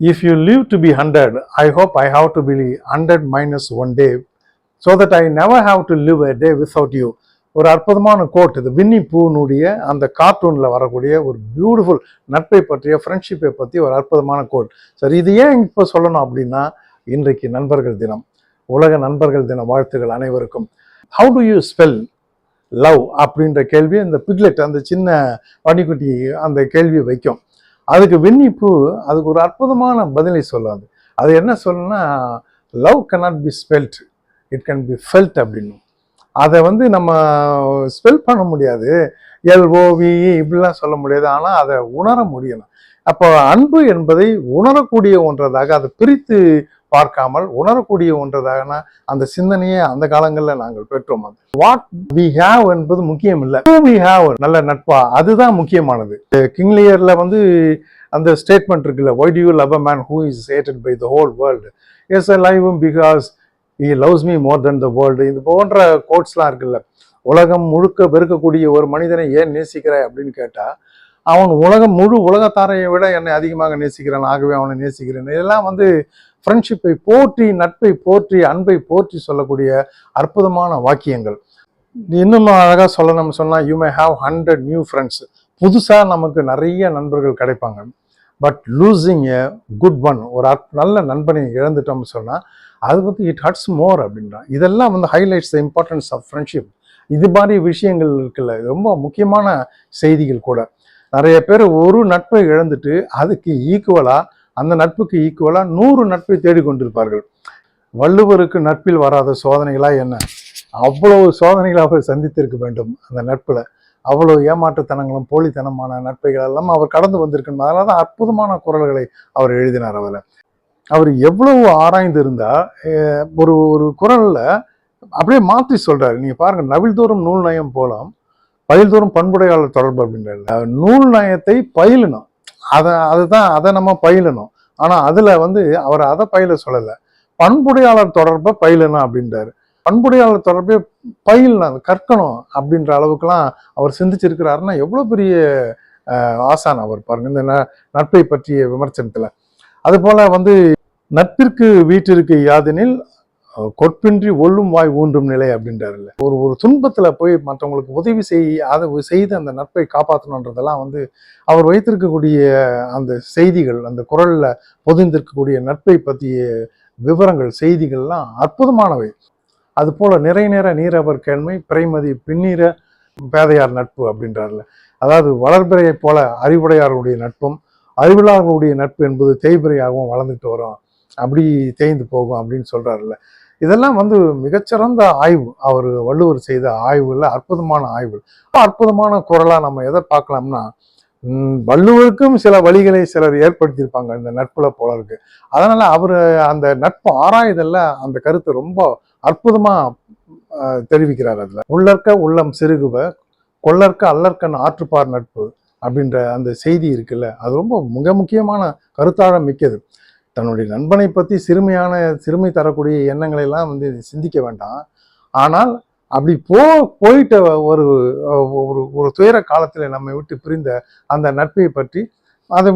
If you live to be 100, I hope I have to be 100 minus one day so that I never have to live a day without you. ஒரு அற்புதமான code இது. வின்னி பூனுடைய அந்த கார்ட்டூனில் வரக்கூடிய ஒரு beautiful நட்பை பற்றிய ஃப்ரெண்ட்ஷிப்பை பற்றி ஒரு அற்புதமான கோட் சரி இது ஏன் இப்போ சொல்லணும் அப்படின்னா இன்றைக்கு நண்பர்கள் தினம் உலக நண்பர்கள் தின வாழ்த்துகள் அனைவருக்கும். How do you spell love அப்படின்ற கேள்வி இந்த பிக்லெட் அந்த சின்ன பனிக்குட்டி அந்த கேள்வியை வைக்கும். அதுக்கு வெண்ணிப்பு அதுக்கு ஒரு அற்புதமான பதிலை சொல்லாது. அது என்ன சொல்லணும்னா love cannot be spelt it can be felt அப்படின்னு. அதை வந்து நம்ம ஸ்பெல் பண்ண முடியாது. எல்ஓவி இப்படிலாம் சொல்ல முடியாது. ஆனால் அதை உணர முடியணும் அப்போ அன்பு என்பதை உணரக்கூடிய ஒன்றதாக அதை பிரித்து பார்க்காமல் உணரக்கூடிய ஒன்றதாக அந்த சிந்தனையை அந்த காலங்களில் நாங்கள் பெற்றோம் அது. வாட் வி ஹேவ் என்பது முக்கியம் இல்லை வி ஹேவ் நல்ல நட்பா அதுதான் முக்கியமானது. கிங்லியர்ல வந்து அந்த ஸ்டேட்மெண்ட் இருக்குல்ல why do you love a man who is hated by the whole world as I live because he loves me more than the world இது போன்ற கோட்ஸ்லாம் இருக்குல்ல உலகம் முழுக்க பெருக்கக்கூடிய ஒரு மனிதனை ஏன் நேசிக்கிறாய்? அப்படின்னு கேட்டால் அவன் உலகம் முழு உலகத்தாரையை விட என்னை அதிகமாக நேசிக்கிறான். ஆகவே அவனை நேசிக்கிறேன். இதெல்லாம் வந்து ஃப்ரெண்ட்ஷிப்பை போற்றி நட்பை போற்றி அன்பை போற்றி சொல்லக்கூடிய அற்புதமான வாக்கியங்கள். இன்னும் அழகாக சொல்லணும் சொன்னால் you may have hundred new friends புதுசாக நமக்கு நிறைய நண்பர்கள் கிடைப்பாங்க. But losing a good one ஒரு நல்ல நண்பனை இழந்துட்டோம்னு சொன்னால் அது வந்து இட் ஹட்ஸ் மோர் அப்படின்றான். இதெல்லாம் வந்து highlights the importance of friendship இது மாதிரி விஷயங்கள் இருக்குல்ல ரொம்ப முக்கியமான செய்திகள் கூட. நிறைய பேர் ஒரு நட்பை இழந்துட்டு அதுக்கு ஈக்குவலாக அந்த நட்புக்கு ஈக்குவலாக நூறு நட்பை தேடிக்கொண்டிருப்பார்கள். வள்ளுவருக்கு நட்பில் வராத சோதனைகளாக என்ன? அவ்வளவு சோதனைகளாக அவர் சந்தித்திருக்க வேண்டும் அந்த நட்பில். அவ்வளோ ஏமாற்றுத்தனங்களும் போலித்தனமான நட்பைகள் எல்லாம் அவர் கடந்து வந்திருக்கணும். அதனால தான் அற்புதமான குரல்களை அவர் எழுதினார் அவரை அவர் எவ்வளவு ஆராய்ந்து ஒரு ஒரு குரலில் அப்படியே மாற்றி சொல்கிறார் நீங்கள் பாருங்கள் நவில்தோறும் நூல் நயம் போலாம். பயில் தோறும் பண்புடையாளர் தொடர்பு அப்படின்றாரு நூல் நயத்தை பயிலணும். அதை அதுதான் அதை நம்ம பயிலணும். ஆனால் அதில் வந்து அவர் அதை பயில சொல்லலை. பண்புடையாளர் தொடர்பை பயிலணும் அப்படின்றாரு. பண்புடையாளர் தொடர்பே பயிலணும் கற்கணும் அப்படின்ற அளவுக்குலாம் அவர் சிந்திச்சிருக்கிறாருன்னா எவ்வளோ பெரிய ஆசான் அவர் பாருங்க. இந்த ந- நட்பை பற்றிய விமர்சனத்தில். அதுபோல் வந்து நட்பிற்கு வீட்டிற்கு யாதெனில் கொற்பின்றி ஒல்லும் வாய் ஊன்றும் நிலை அப்படின்றாருல்ல. ஒரு ஒரு துன்பத்தில் போய் மற்றவங்களுக்கு உதவி செய் அதை செய்து அந்த நட்பை காப்பாற்றணுன்றதெல்லாம் வந்து அவர் வைத்திருக்கக்கூடிய அந்த செய்திகள் அந்த குரலில் பொதிந்திருக்கக்கூடிய நட்பை பற்றிய விவரங்கள் செய்திகள்லாம் அற்புதமானவை. அது போல நிறை நேர நீரவர் கேண்மை பிறைமதி பின்னீர பேதையார் நட்பு அப்படின்றார்ல அதாவது வளர்பிறையைப் போல அறிவுடையார்களுடைய நட்பும் அறிவிலார்களுடைய நட்பு என்பது தேய்பிறையாகவும் வளர்ந்துட்டு வரும். அப்படி தேய்ந்து போகும் அப்படின்னு சொல்கிறாருல்ல இதெல்லாம் வந்து மிகச்சிறந்த ஆய்வு. அவர் வள்ளுவர் செய்த ஆய்வுல அற்புதமான ஆய்வு அற்புதமான குரலாக நம்ம எதை பார்க்கலாம்னா வள்ளுவருக்கும் சில வழிகளை சிலர் ஏற்படுத்தியிருப்பாங்க இந்த நட்புல போல இருக்கு அதனால அவர் அந்த நட்பு ஆராய்தல்ல அந்த கருத்தை ரொம்ப அற்புதமா தெரிவிக்கிறார் அதுல. உள்ளற்க உள்ளம் சிறுகுவ கொள்ளற்க அல்லற்கண் ஆற்றுப்பார் நட்பு அப்படின்ற அந்த செய்தி இருக்குல்ல அது ரொம்ப மிக முக்கியமான கருத்தாழம் மிக்கது. தன்னுடைய நண்பனை பற்றி சிறுமையான சிறுமை தரக்கூடிய எண்ணங்களை எல்லாம் வந்து சிந்திக்க வேண்டாம். ஆனால் அப்படி போ போயிட்ட ஒரு ஒரு ஒரு துயர காலத்தில் நம்மை விட்டு பிரிந்த அந்த நட்பை பற்றி அதை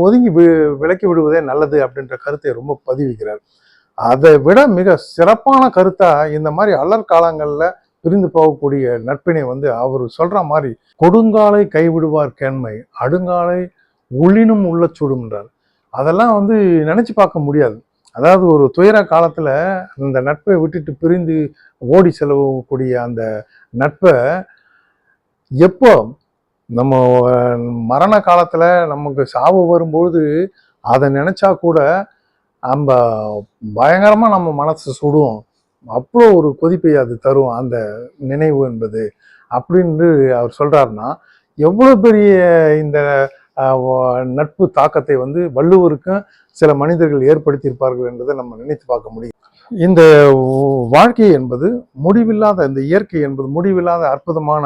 ஒதுங்கி வி- விலக்கி விடுவதே நல்லது அப்படின்ற கருத்தை ரொம்ப பதிவிக்கிறார். அதை விட மிக சிறப்பான கருத்தாக இந்த மாதிரி அலர் காலங்களில் பிரிந்து போகக்கூடிய நட்பினை வந்து அவர் சொல்கிற மாதிரி கொடுங்காலை கைவிடுவார் கேண்மை அடுங்காலை உள்ளினும் உள்ள சுடும்ன்றார் அதெல்லாம் வந்து நினச்சி பார்க்க முடியாது. அதாவது ஒரு துயர காலத்தில் அந்த நட்பை விட்டுட்டு பிரிந்து ஓடி செலவக்கூடிய அந்த நட்பை எப்போ நம்ம மரண காலத்தில் நமக்கு சாவு வரும்பொழுது அதை நினச்சா கூட நம்ம பயங்கரமாக நம்ம மனசு சுடுவோம் அவ்வளோ ஒரு கொதிப்பை அது தரும் அந்த நினைவு என்பது. அப்படின்னு அவர் சொல்கிறாருன்னா எவ்வளோ பெரிய இந்த நட்பு தாக்கத்தை வந்து வள்ளுவருக்கும் சில மனிதர்கள் ஏற்படுத்தியிருப்பார்கள் என்பதை நம்ம நினைத்து பார்க்க முடியும். இந்த வாழ்க்கை என்பது முடிவில்லாத இந்த இயற்கை என்பது முடிவில்லாத அற்புதமான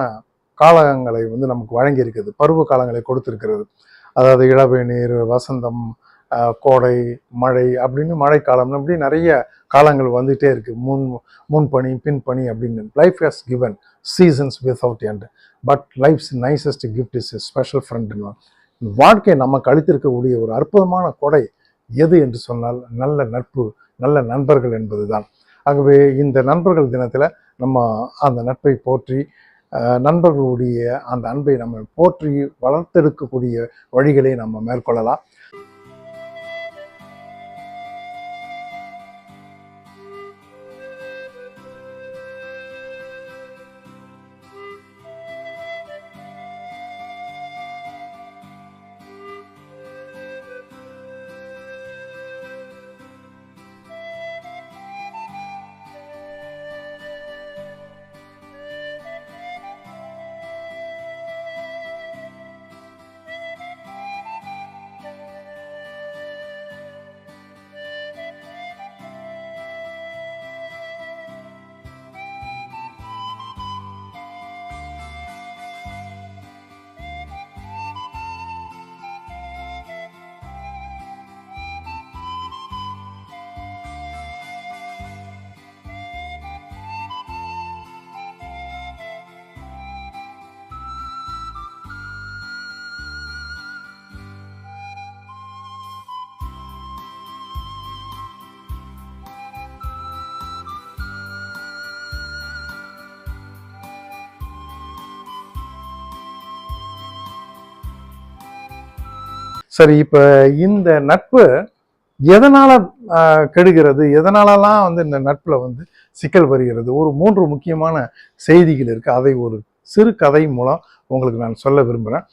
காலங்களை வந்து நமக்கு வழங்கி பருவ காலங்களை கொடுத்திருக்கிறது. அதாவது இளவேநீர் வசந்தம் கோடை மழை அப்படின்னு மழைக்காலம் அப்படி நிறைய காலங்கள் வந்துகிட்டே இருக்குது முன் முன்பணி பின்பணி அப்படின்னு. Life has given seasons without end but life's nicest gift is special ஃப்ரெண்டுன்னு வாழ்க்கை நமக்கு அளித்திருக்கக்கூடிய ஒரு அற்புதமான கொடை எது என்று சொன்னால் நல்ல நட்பு நல்ல நண்பர்கள் என்பதுதான். ஆகவே இந்த நண்பர்கள் தினத்தில் நம்ம அந்த நட்பை போற்றி நண்பர்களுடைய அந்த அன்பை நம்ம போற்றி வளர்த்தெடுக்கக்கூடிய வழிகளை நம்ம மேற்கொள்ளலாம். சரி இப்போ இந்த நட்பு எதனால கெடுகிறது? எதனாலலாம் வந்து இந்த நட்பில் வந்து சிக்கல் வருகிறது? ஒரு மூன்று முக்கியமான செய்திகள் இருக்குது அதை ஒரு சிறு கதை மூலம் உங்களுக்கு நான் சொல்ல விரும்புகிறேன்